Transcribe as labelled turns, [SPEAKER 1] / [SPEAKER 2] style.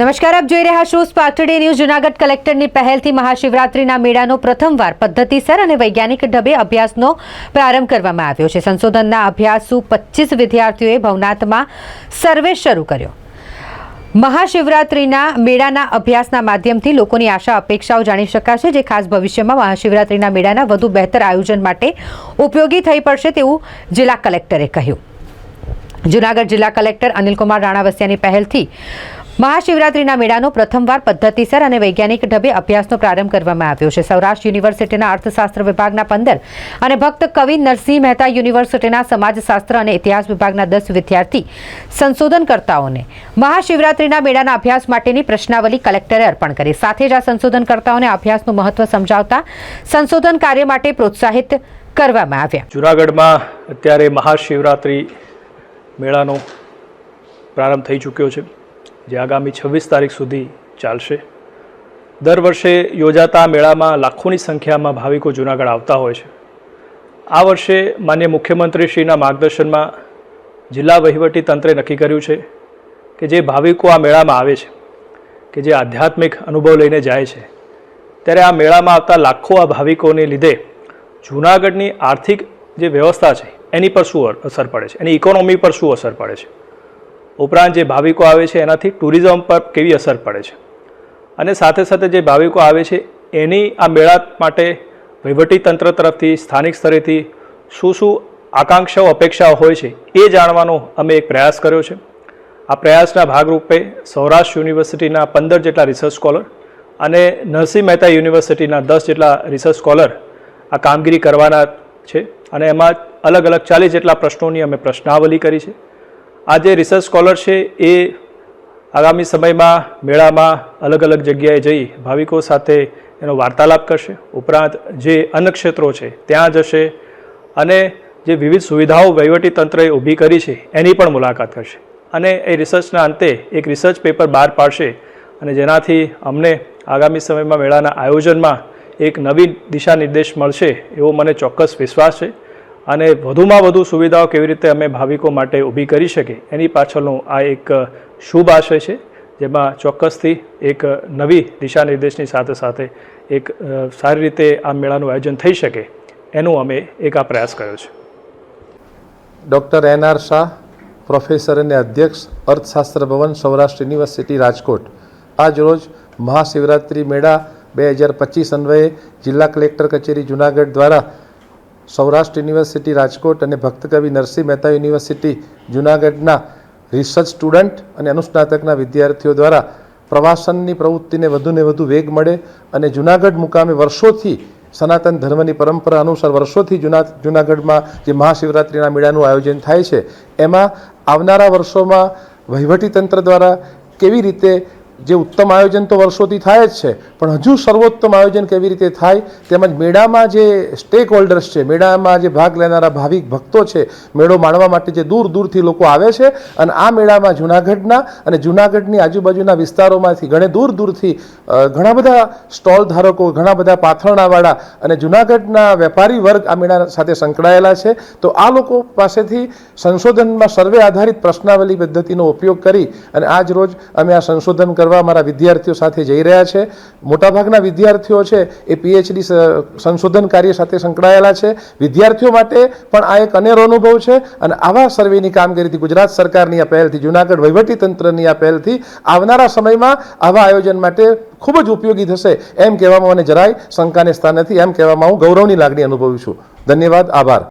[SPEAKER 1] નમસ્કાર, આપ જોઈ રહ્યા છો સ્પાર્ક ટુડે ન્યૂઝ. જુનાગઢ કલેક્ટરની પહેલથી મહાશિવરાત્રિના મેળાનો પ્રથમવાર પદ્ધતિસર અને વૈજ્ઞાનિક ઢબે અભ્યાસનો પ્રારંભ કરવામાં આવ્યો છે. સંશોધનના અભ્યાસુ પચીસ વિદ્યાર્થીઓએ ભવનાથમાં સર્વે શરૂ કર્યો. મહાશિવરાત્રિના મેળાના અભ્યાસના માધ્યમથી લોકોની આશા, અપેક્ષાઓ જાણી શકાશે, જે ખાસ ભવિષ્યમાં મહાશિવરાત્રિના મેળાના વધુ બહેતર આયોજન માટે ઉપયોગી થઈ પડશે તેવું જિલ્લા કલેક્ટરે કહ્યું. જુનાગઢ જિલ્લા કલેક્ટર અનિલકુમાર રાણાવસિયાની પહેલથી મહાશિવરાત્રિના મેળાનો પ્રથમવાર પદ્ધતિસર અને વૈજ્ઞાનિક ઢબે અભ્યાસનો પ્રારંભ કરવામાં આવ્યો છે. સૌરાષ્ટ્ર યુનિવર્સિટીના અર્થશાસ્ત્ર વિભાગના પંદર અને ભક્ત કવિ નરસિંહ મહેતા યુનિવર્સિટીના સમાજશાસ્ત્ર અને ઇતિહાસ વિભાગના દસ વિદ્યાર્થી સંશોધનકર્તાઓને મહાશિવરાત્રિના મેળાના અભ્યાસ માટેની પ્રશ્નાવલી કલેક્ટરે અર્પણ કરી. સાથે જ આ સંશોધનકર્તાઓને અભ્યાસનું મહત્વ સમજાવતા સંશોધન કાર્ય માટે પ્રોત્સાહિત કરવામાં આવ્યા.
[SPEAKER 2] જુનાગઢમાં અત્યારે મહાશિવરાત્રિ મેળાનો પ્રારંભ થઈ ચૂક્યો છે. જે આગામી છવ્વીસ તારીખ સુધી ચાલશે. દર વર્ષે યોજાતા મેળામાં લાખોની સંખ્યામાં ભાવિકો જુનાગઢ આવતા હોય છે. આ વર્ષે માન્ય મુખ્યમંત્રીશ્રીના માર્ગદર્શનમાં જિલ્લા વહીવટી તંત્રે નક્કી કર્યું છે કે જે ભાવિકો આ મેળામાં આવે છે, કે જે આધ્યાત્મિક અનુભવ લઈને જાય છે, ત્યારે આ મેળામાં આવતા લાખો આ ભાવિકોને લીધે જૂનાગઢની આર્થિક જે વ્યવસ્થા છે, એની પર શું અસર પડે છે? એની ઇકોનોમી પર શું અસર પડે છે? ઉપરાંત જે ભાવિકો આવે છે, એનાથી ટુરિઝમ પર કેવી અસર પડે છે? અને સાથે સાથે જે ભાવિકો આવે છે, એની આ મેળા માટે વહીવટી તંત્ર તરફથી, સ્થાનિક સ્તરેથી શું શું આકાંક્ષાઓ, અપેક્ષાઓ હોય છે, એ જાણવાનો અમે એક પ્રયાસ કર્યો છે. આ પ્રયાસના ભાગરૂપે સૌરાષ્ટ્ર યુનિવર્સિટીના પંદર જેટલા રિસર્ચ સ્કોલર અને નરસિંહ મહેતા યુનિવર્સિટીના દસ જેટલા રિસર્ચ સ્કોલર આ કામગીરી કરવાના છે. અને એમાં અલગ અલગ ચાલીસ જેટલા પ્રશ્નોની અમે પ્રશ્નાવલી કરી છે. આ જે રિસર્ચ સ્કોલર છે, એ આગામી સમયમાં મેળામાં અલગ અલગ જગ્યાએ જઈ ભાવિકો સાથે એનો વાર્તાલાપ કરશે. ઉપરાંત જે અન્ય ક્ષેત્રો છે, ત્યાં જશે અને જે વિવિધ સુવિધાઓ વહીવટી તંત્રએ ઊભી કરી છે, એની પણ મુલાકાત કરશે. અને એ રિસર્ચના અંતે એક રિસર્ચ પેપર બહાર પાડશે અને જેનાથી અમને આગામી સમયમાં મેળાના આયોજનમાં એક નવી દિશા નિર્દેશ મળશે એવો મને ચોક્કસ વિશ્વાસ છે. અને વધુમાં વધુ સુવિધાઓ કેવી રીતે અમે ભાવિકો માટે ઊભી કરી શકીએ, એની પાછળનું આ એક શુભ આશય છે, જેમાં ચોક્કસથી એક નવી દિશા નિર્દેશની સાથે સાથે એક સારી રીતે આ મેળાનું આયોજન થઈ શકે એનું અમે એક આ પ્રયાસ કર્યો છે.
[SPEAKER 3] Doctor N R Shah, professor અને અધ્યક્ષ અર્થશાસ્ત્ર ભવન, સૌરાષ્ટ્ર યુનિવર્સિટી, રાજકોટ. આજ રોજ મહાશિવરાત્રિ મેળા બે હજાર પચીસ અન્વયે જિલ્લા કલેક્ટર કચેરી જુનાગઢ દ્વારા સૌરાષ્ટ્ર યુનિવર્સિટી, રાજકોટ અને ભક્તકવિ નરસિંહ મહેતા યુનિવર્સિટી, જુનાગઢના રિસર્ચ સ્ટુડન્ટ અને અનુસ્નાતકના વિદ્યાર્થીઓ દ્વારા પ્રવાસનની પ્રવૃત્તિને વધુને વધુ વેગ મળે અને જુનાગઢ મુકામે વર્ષોથી સનાતન ધર્મની પરંપરા અનુસાર વર્ષોથી જુના, જુનાગઢમાં જે મહાશિવરાત્રિના મેળાનું આયોજન થાય છે, એમાં આવનારા વર્ષોમાં વહીવટીતંત્ર દ્વારા કેવી રીતે જે ઉત્તમ આયોજન તો વર્ષોથી થાય જ છે, પણ હજુ સર્વોત્તમ આયોજન કેવી રીતે થાય, તેમજ મેળામાં જે સ્ટેક હોલ્ડર્સ છે, મેળામાં જે ભાગ લેનારા ભાવિક ભક્તો છે, મેળો માણવા માટે જે દૂર દૂરથી લોકો આવે છે, અને આ મેળામાં જૂનાગઢના અને જૂનાગઢની આજુબાજુના વિસ્તારોમાંથી ઘણે દૂર દૂરથી ઘણા બધા સ્ટોલ ધારકો, ઘણા બધા પાથરણાવાળા અને જૂનાગઢના વેપારી વર્ગ આ મેળા સાથે સંકળાયેલા છે. તો આ લોકો પાસેથી સંશોધનમાં સર્વે આધારિત પ્રશ્નાવલી પદ્ધતિનો ઉપયોગ કરી અને આજ રોજ અમે આ સંશોધન કરવા મારા વિદ્યાર્થીઓ સાથે જઈ રહ્યા છે. મોટાભાગના વિદ્યાર્થીઓ છે એ પીએચડી સંશોધન કાર્ય સાથે સંકળાયેલા છે. વિદ્યાર્થીઓ માટે પણ આ એક અનેરો અનુભવ છે અને આવા સર્વેની કામગીરીથી ગુજરાત સરકારની આ પહેલથી, જૂનાગઢ વહીવટીતંત્રની આ પહેલથી આવનારા સમયમાં આવા આયોજન માટે ખૂબ જ ઉપયોગી થશે એમ કહેવામાં મને જરાય શંકાને સ્થાન નથી. એમ કહેવામાં હું ગૌરવની લાગણી અનુભવું છું. ધન્યવાદ. આભાર.